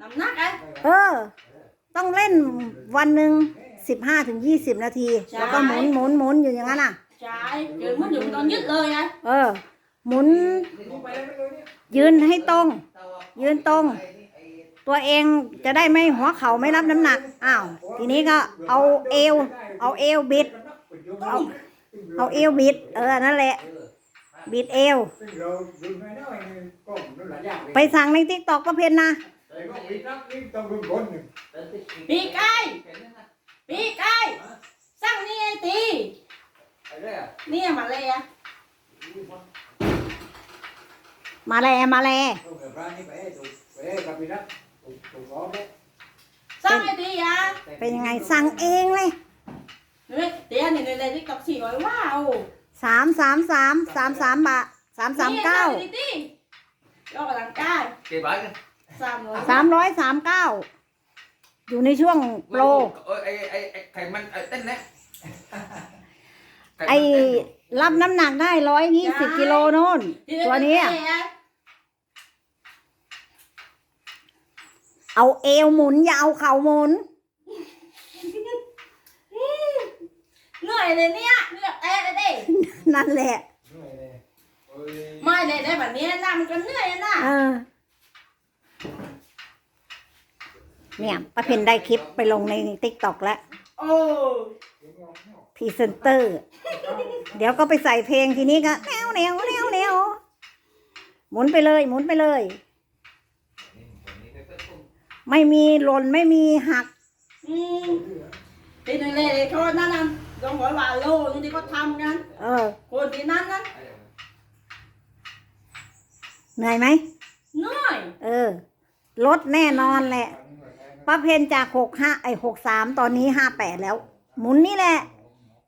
น้ำหนักไอ้เออ ต้องเล่นวันหนึ่งสิบห้าถึงยี่สิบนาทีใช่แล้วก็หมุนหมุนหมุนอยู่อย่างนั้นอะ ใช่เกิดมันอยู่ตอนยึดเลยไงเออ หมุน ยืนให้ตรง ยืนตรง ตัวเองจะได้ไม่หัวเข่าไม่รับน้ำหนัก อ้าว ทีนี้ก็เอาเอว เอาเอวบิด เอาเอาเอวบิด เออ นั่นแหละ บิดเอว ไปสั่งในทิกตอกก็เพน นะปีกไก่ปีกไก่สร้างนี่ไอ้ตีนี่มาเลยอะมาแลมาแลสร้างไอ้ตีอะเป็นยังไงสั่งเองเลยเฮ้ยเดี๋ยวนี่ในติ๊กต็อกสี่ร้อยว้าวสามสามสามสามสามบาทสามสามเก้านี่ไงตียกกำลังกาย Kỳ bãi kìa. สามร้อยสามร้อยสามเก้าอยู่ในช่วงโปร Ôi, ê, ê, ê, thầy Minh, ê, tên đấy. Thầy ไอ Minh tên. รับน้ำหนักได้ร้อยยี่สิบกิโลโน่นตัวเนี้ยเอาเอวหมุนอย่าเอาเข่าหมุนเหนื่อยเลยเนี่ยเหนื่อยเอ๊ะเด้นั่นแหละ ไม่เลยได้แบบนี้นะมันก็เหนื่อยนะ เออเนี่ยป้าเพนได้คลิปไปลงในติ๊กต็อกแล้วโอ้พรีเซนเตอร์ เดี๋ยวก็ไปใส่เพลงทีนี้ก็แนวแนวแนวแนวหมุนไปเลยหมุนไปเลย ไม่มีหล่นไม่มีหัก อืมทีนึงเลยโทษนั่นนะลองบอกว่าโลนี่ที่เขาทำกันเออคนที่นั่นนะเหนื่อยไหมเหนื่อย เออลดแน่นอนแหละ ป้าเพนจากหกห้าไอหกสามตอนนี้ห้าแปดแล้ว หมุนนี่แหละ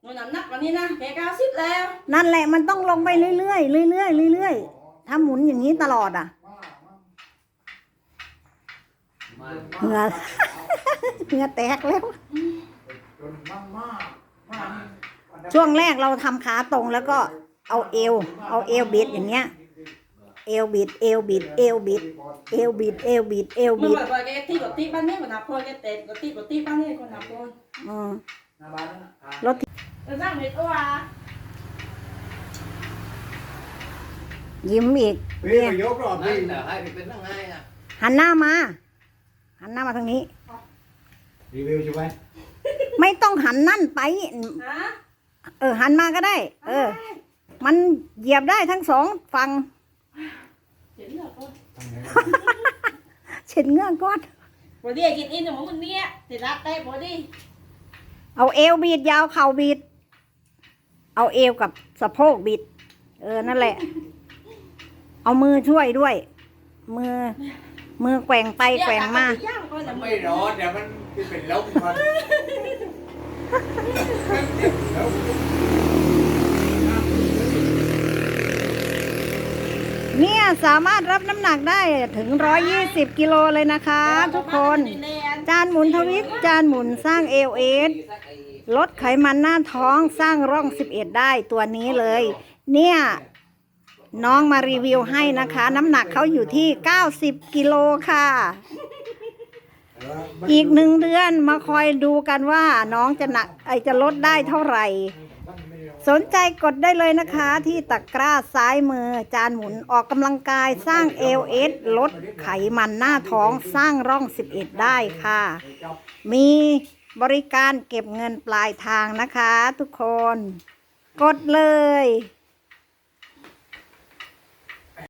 เงินน้ำหนักกว่านี้นะแค่เก้าสิบแล้ว นั่นแหละมันต้องลงไปเรื่อยๆเรื่อยๆเรื่อยๆถ้าหมุนอย่างนี้ตลอดอะ เหงื่อ เหงื่อแตกแล้ว ช่วงแรกเราทำขาตรงแล้วก็เอาเอว เอาเอวบิดอย่างเงี้ย เอวบิด เอวบิด เอวบิด เอวบิด เอวบิด เอวมึงบิดบอกว่าแกตีกับตีบ้านนี้คนนับคนแกเตะกับตีกับตีบ้านนี้คนนับคนอืมจะสร้างในตัวยิ้มอีกพี่ไปยกรอบพี่ Hai, là hai thì tính là hai à. หันหน้ามา หันหน้ามาทางนี้ รีวิวใช่ไหมไม่ต้องหันนั่นไปฮะเออ หันมาก็ได้ เออ มันเหยียบได้ทั้งสองฝั่ง เห็นเหรอคนทำไงเช็ดเงื่อนก้อน บอดี้กินอินของมึงเนี่ยติดรักได้บอดี้เอาเอวบีดยาวเข่าบีดเอาเอวกับสะโพกบีดเออนั่นแหละ เอามือช่วยด้วย มือ มือแกว่งไปแกว่งมาย่างก็จะ Nó ไม่ mới rõ, để mình cái bình lông mình. เนี่ยสามารถรับน้ำหนักได้ถึง 120 กิโลเลยนะคะ ทุกคน จานหมุนทวิตจานหมุนสร้างเอลเอสลดไขมันหน้าท้องสร้างร่อง 11 ได้ตัวนี้เลย เนี่ยน้องมารีวิวให้นะคะ น้ำหนักเขาอยู่ที่ 90 กิโลค่ะ อีกหนึ่งเดือนมาคอยดูกันว่าน้องจะหนักไอจะลดได้เท่าไหร่ สนใจกดได้เลยนะคะที่ตะกร้าซ้ายมือ จานหมุนออกกำลังกายสร้างเอลเอสลดไขมันหน้าท้องสร้างร่อง 11 ได้ค่ะ มีบริการเก็บเงินปลายทางนะคะทุกคน กดเลย